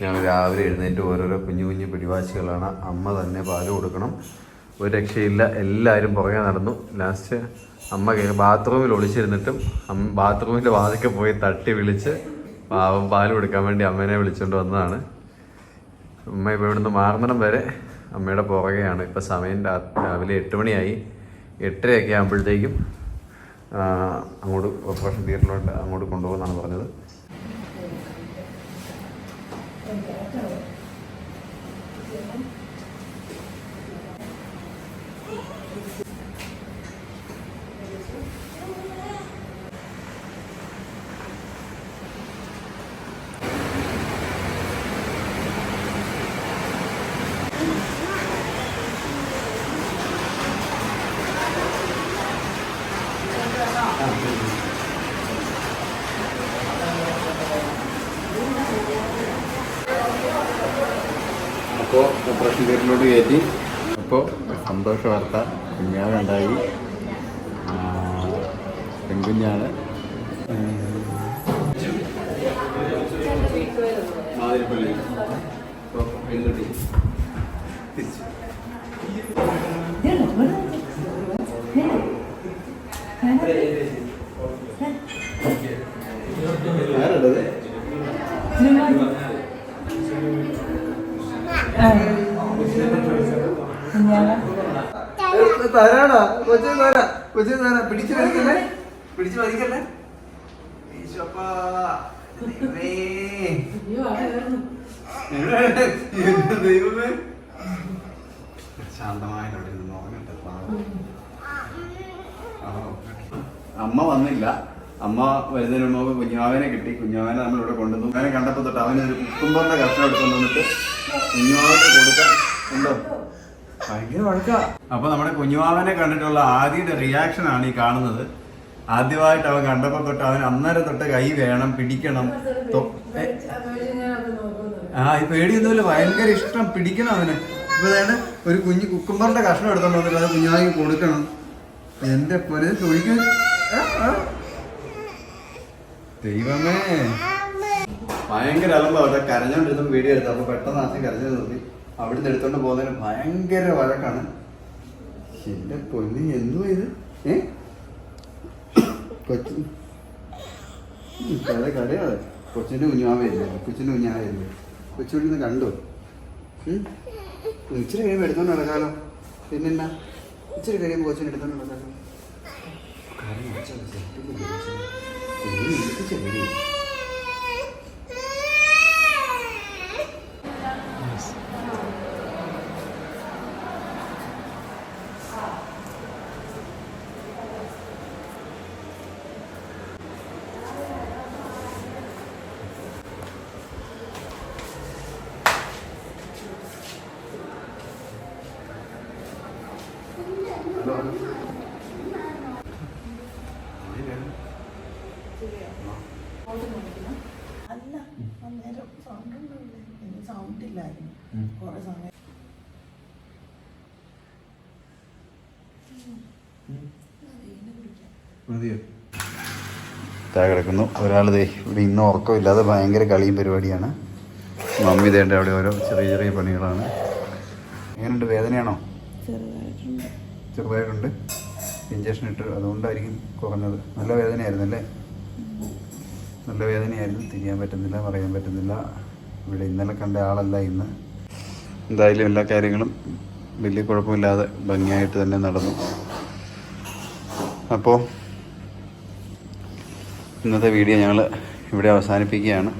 ഞങ്ങൾ രാവിലെ എഴുന്നേറ്റ് ഓരോരോ കുഞ്ഞു കുഞ്ഞു പിടിവാശികളാണ്. അമ്മ തന്നെ പാൽ കൊടുക്കണം. ഒരു രക്ഷയില്ല. എല്ലാവരും പുറകെ നടന്നു. ലാസ്റ്റ് അമ്മ ബാത്റൂമിൽ ഒളിച്ചിരുന്നിട്ടും അമ്മ ബാത്റൂമിന്റെ വാതിക്കെ പോയി തട്ടി വിളിച്ച് പാവം പാൽ കൊടുക്കാൻ വേണ്ടി അമ്മേനെ വിളിച്ചുകൊണ്ട് വന്നതാണ്. അമ്മ ഇപ്പോൾ ഇവിടുന്ന് മാറുന്നിടം വരെ അമ്മയുടെ പുറകെയാണ്. ഇപ്പോൾ സമയം രാവിലെ എട്ട് മണിയായി. എട്ടരയൊക്കെ ആകുമ്പോഴത്തേക്കും അങ്ങോട്ട് ഓപ്പറേഷൻ തിയേറ്ററിലോട്ട് അങ്ങോട്ട് കൊണ്ടുപോകുമെന്നാണ് പറഞ്ഞത്. त्यांच्यावर ठरवलं അപ്പോൾ ഓപ്പറേഷൻ തിയേറ്ററിലോട്ട് കയറ്റി. അപ്പോൾ സന്തോഷ വാർത്ത. കുഞ്ഞാളുണ്ടായി പെൺകുഞ്ഞാണ് മാതിരിപ്പള്ളി തരാടാ കൊച്ചു തരാ കൊച്ചു തരാ. പിടിച്ചു വലിക്കല്ലേ? പിടിച്ചു വലിക്കല്ലേ. ദൈവമേ. എന്റെ ദൈവമേ. ശാന്തമായിട്ട് അവിടെ ഇരുന്ന് നോക്കട്ടെ അമ്മ വന്നില്ല. അമ്മ വരുന്നതിന് മുമ്പ് കുഞ്ഞാവനെ കിട്ടി. കുഞ്ഞാവനെ നമ്മൾ ഇവിടെ കൊണ്ടുവന്നു. അവനെ കണ്ടപ്പോൾ തൊട്ട് അവന് ഒരു കുക്കുംബറിന്റെ കഷ്ണം എടുത്തുകൊണ്ട് വന്നിട്ട് കുഞ്ഞുമാവന് കൊടുക്കാൻ ഉണ്ടോ? ഭയങ്കര വഴക്കാ. അപ്പൊ നമ്മുടെ കുഞ്ഞുമാവനെ കണ്ടിട്ടുള്ള ആദ്യത്തെ റിയാക്ഷൻ ആണ് ഈ കാണുന്നത്. ആദ്യമായിട്ട് അവൻ കണ്ടപ്പോ തൊട്ട് അവൻ അന്നേരം തൊട്ട് കൈ വേണം പിടിക്കണം. ആ ഈ പേടിയൊന്നുമില്ല ഭയങ്കര ഇഷ്ടം പിടിക്കണം അവന്. ഇപ്പൊ തന്നെ ഒരു കുഞ്ഞു കുക്കുംബറിന്റെ കഷ്ണം എടുത്തോണ്ട് വന്നിട്ട് അത് കുഞ്ഞാവിന് കൊടുക്കണം. എന്റെ പൊരു തൊഴിക്ക് ദൈവമേ. ഭയങ്കര അലമ്പ അവിടെ കരഞ്ഞോണ്ടിരുന്ന വീഡിയോ എടുത്തു. അപ്പൊ പെട്ടെന്ന് ആദ്യം കരഞ്ഞു നിർത്തി. അവിടുന്ന് എടുത്തോണ്ട് പോകുന്നതിന് ഭയങ്കര വഴക്കാണ്. എന്റെ പൊന്നി എന്തു ഇത്? ഏ? കൊച്ചു. കട കടയാണ് കൊച്ചിന്റെ കുഞ്ഞാവയല്ലേ കൊച്ചിന്റെ കുഞ്ഞാവയല്ലേ കൊച്ചുവിടുന്ന് കണ്ടു. ഉം? ഉം, ഇച്ചിരി കഴിയുമ്പോൾ എടുത്തോണ്ട് നടക്കാലോ. പിന്നെന്നാ? ഇച്ചിരി കഴിയുമ്പോൾ കൊച്ചിനെ എടുത്തോണ്ട് നടക്കാലോ. 世界为例子。Não. അല്ല അന്നേരം സൗണ്ട് ഒന്നുമില്ല സൗണ്ട് ഇല്ലായിരുന്നു. കുറെ സമയം. താഴെ കിടക്കുന്നു. ഒരാൾ ദേ ഇവിടെ ഇന്ന് ഉറക്കമില്ലാതെ ഭയങ്കര കളിയും പരിപാടിയാണ്. മമ്മി ഇതേണ്ട അവിടെ ഓരോ ചെറിയ ചെറിയ പണികളാണ്. എങ്ങനെയുണ്ട്? വേദനയാണോ? ചെറുതായിട്ടുണ്ട്. ചെറുതായിട്ടുണ്ട്. ഇഞ്ചക്ഷൻ ഇട്ട് അതുകൊണ്ടായിരിക്കും കുറഞ്ഞത്. നല്ല വേദനയായിരുന്നു അല്ലേ നല്ല വേദനയായിരുന്നു. തിരിയാൻ പറ്റുന്നില്ല പറയാൻ പറ്റുന്നില്ല. ഇവിടെ ഇന്നലെ കണ്ട ആളല്ല ഇന്ന്. എന്തായാലും എല്ലാ കാര്യങ്ങളും വലിയ കുഴപ്പമില്ലാതെ ഭംഗിയായിട്ട് തന്നെ നടന്നു. അപ്പോൾ ഇന്നത്തെ വീഡിയോ ഞങ്ങൾ ഇവിടെ അവസാനിപ്പിക്കുകയാണ്.